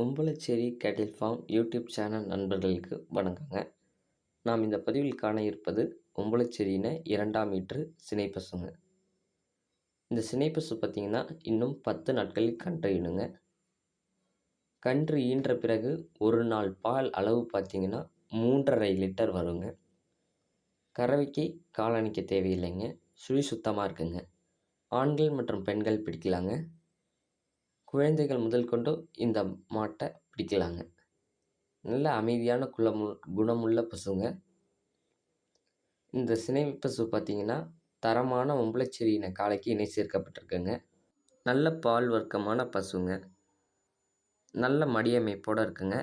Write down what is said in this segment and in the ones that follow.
கும்பலச்சேரி கேட்டில் form YouTube channel நண்பர்களுக்கு வணக்கங்க. நாம் இந்த பதிவில் காண இருப்பது கும்பலச்சேரியின இரண்டாம் மீட்ரு சினைப்பசுங்க. இந்த சினைப்பசு பார்த்திங்கன்னா இன்னும் பத்து நாட்களில் கன்று ஈனுங்க. கன்று ஈன்ற பிறகு ஒரு நாள் பால் அளவு பார்த்திங்கன்னா மூன்றரை லிட்டர் வருங்க. கறவைக்கு காலணிக்க தேவையில்லைங்க. சுழி சுத்தமாக இருக்குங்க. ஆண்கள் மற்றும் பெண்கள் பிடிக்கலாங்க. குழந்தைகள் முதல் கொண்டு இந்த மாட்டை பிடிக்கலாங்க. நல்ல அமைதியான குளமு குணமுள்ள பசுங்க. இந்த சினை பசு பார்த்திங்கன்னா தரமான ஒம்பளச்சேரியின காலைக்கு இணை சேர்க்கப்பட்டிருக்குங்க. நல்ல பால் வர்க்கமான பசுங்க. நல்ல மடியமைப்போடு இருக்குங்க.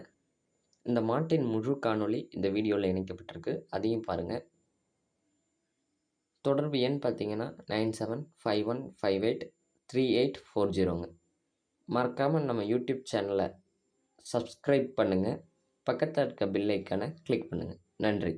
இந்த மாட்டின் முழு காணொளி இந்த வீடியோவில் இணைக்கப்பட்டிருக்கு. அதையும் பாருங்கள் தொடர்பு எண் பார்த்தீங்கன்னா nine seven five one five eight three eight four ஜீரோங்க. மறக்காமல் நம்ம யூடியூப் சேனலை சப்ஸ்கிரைப் பண்ணுங்கள் பக்கத்தில் இருக்க பில்லைக்கான ஐக்கானை கிளிக் பண்ணுங்கள் நன்றி.